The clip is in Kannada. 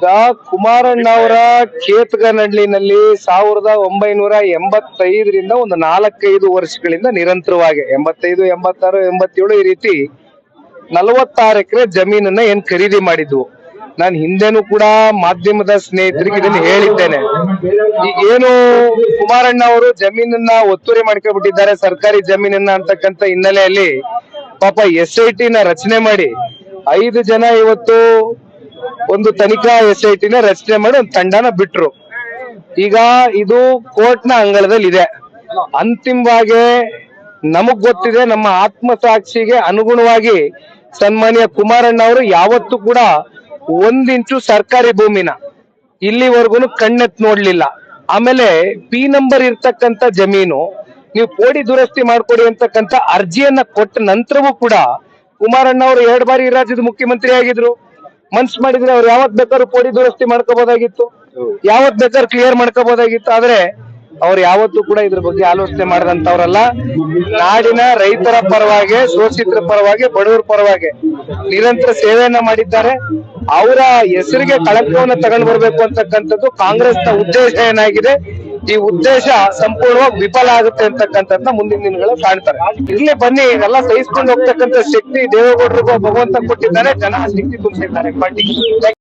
ಈಗ ಕುಮಾರಣ್ಣ ಅವರ ಕೇತಗನಹಳ್ಳಿನಲ್ಲಿ ಸಾವಿರದ ಒಂಬೈನೂರ ಎಂಬತ್ತೈದರಿಂದ ಒಂದು ನಾಲ್ಕೈದು ವರ್ಷಗಳಿಂದ ನಿರಂತರವಾಗಿ, ಎಂಬತ್ತೈದು, ಎಂಬತ್ತಾರು, ಎಂಬತ್ತೇಳು ಈ ರೀತಿ ನಲವತ್ತಾರು ಎಕರೆ ಜಮೀನನ್ನ ಏನ್ ಖರೀದಿ ಮಾಡಿದ್ವು. ನಾನು ಹಿಂದೆನೂ ಕೂಡ ಮಾಧ್ಯಮದ ಸ್ನೇಹಿತರಿಗೆ ಇದನ್ನು ಹೇಳಿದ್ದೇನೆ. ಈಗ ಏನು ಕುಮಾರಣ್ಣ ಅವರು ಜಮೀನನ್ನ ಒತ್ತುವರಿ ಮಾಡ್ಕೊಬಿಟ್ಟಿದ್ದಾರೆ ಸರ್ಕಾರಿ ಜಮೀನನ್ನ ಅಂತಕ್ಕಂಥ ಹಿನ್ನೆಲೆಯಲ್ಲಿ ಪಾಪ ಎಸ್ ಐ ಟಿ ನ ರಚನೆ ಮಾಡಿ ಐದು ಜನ ಇವತ್ತು ಒಂದು ತನಿಖಾ ಎಸ್ ಐ ಟಿನ ರಚನೆ ಮಾಡಿ ಒಂದು ತಂಡನ ಬಿಟ್ರು. ಈಗ ಇದು ಕೋರ್ಟ್ನ ಅಂಗಳದಲ್ಲಿ ಇದೆ ಅಂತಿಮವಾಗಿ ನಮಗ್ ಗೊತ್ತಿದೆ, ನಮ್ಮ ಆತ್ಮಸಾಕ್ಷಿಗೆ ಅನುಗುಣವಾಗಿ ಸನ್ಮಾನ್ಯ ಕುಮಾರಣ್ಣ ಅವರು ಯಾವತ್ತೂ ಕೂಡ ಒಂದಿಂಚು ಸರ್ಕಾರಿ ಭೂಮಿನ ಇಲ್ಲಿವರೆಗೂ ಕಣ್ಣೆತ್ ನೋಡ್ಲಿಲ್ಲ. ಆಮೇಲೆ ಪಿ ನಂಬರ್ ಇರ್ತಕ್ಕಂತ ಜಮೀನು ನೀವು ಕೋಡಿ ದುರಸ್ತಿ ಮಾಡ್ಕೊಡಿ ಅಂತಕ್ಕಂತ ಅರ್ಜಿಯನ್ನ ಕೊಟ್ಟ ನಂತರವೂ ಕೂಡ ಕುಮಾರಣ್ಣ ಅವರು ಎರಡು ಬಾರಿ ರಾಜ್ಯದ ಮುಖ್ಯಮಂತ್ರಿ ಆಗಿದ್ರು. ಮನ್ಸ್ ಮಾಡಿದ್ರೆ ಅವ್ರು ಯಾವತ್ ಬೇಕಾದ್ರೂ ಪೋಡಿ ದುರಸ್ತಿ ಮಾಡ್ಕೋಬಹುದಾಗಿತ್ತು ಯಾವತ್ ಬೇಕಾದ್ರೂ ಕ್ಲಿಯರ್ ಮಾಡ್ಕೋಬಹುದಾಗಿತ್ತು ಆದ್ರೆ ಅವ್ರು ಯಾವತ್ತೂ ಕೂಡ ಇದ್ರ ಬಗ್ಗೆ ಆಲೋಚನೆ ಮಾಡದಂತವ್ರಲ್ಲ ನಾಡಿನ ರೈತರ ಪರವಾಗಿ, ಶೋಷಿತರ ಪರವಾಗಿ, ಬಡವರ ಪರವಾಗಿ ನಿರಂತರ ಸೇವೆಯನ್ನ ಮಾಡಿದ್ದಾರೆ. ಅವರ ಹೆಸರಿಗೆ ಕಳಂಕವನ್ನ ತಗೊಂಡ್ ಬರ್ಬೇಕು ಅಂತಕ್ಕಂಥದ್ದು ಕಾಂಗ್ರೆಸ್ನ ಉದ್ದೇಶ ಏನಾಗಿದೆ? ಈ ಉದ್ದೇಶ ಸಂಪೂರ್ಣವಾಗಿ ವಿಫಲ ಆಗುತ್ತೆ ಅಂತಕ್ಕಂಥದ್ದ ಮುಂದಿನ ದಿನಗಳು ಕಾಣ್ತಾರೆ. ಇಲ್ಲಿ ಬನ್ನಿ ಎಲ್ಲ ಸಹಿಸ್ಕೊಂಡು ಹೋಗ್ತಕ್ಕಂಥ ಶಕ್ತಿ ದೇವೇಗೌಡರಿಗೂ ಭಗವಂತ ಕೊಟ್ಟಿದ್ದಾರೆ, ಜನ ಶಕ್ತಿ ತುಂಬಿದ್ದಾರೆ ಪಾರ್ಟಿಗೆ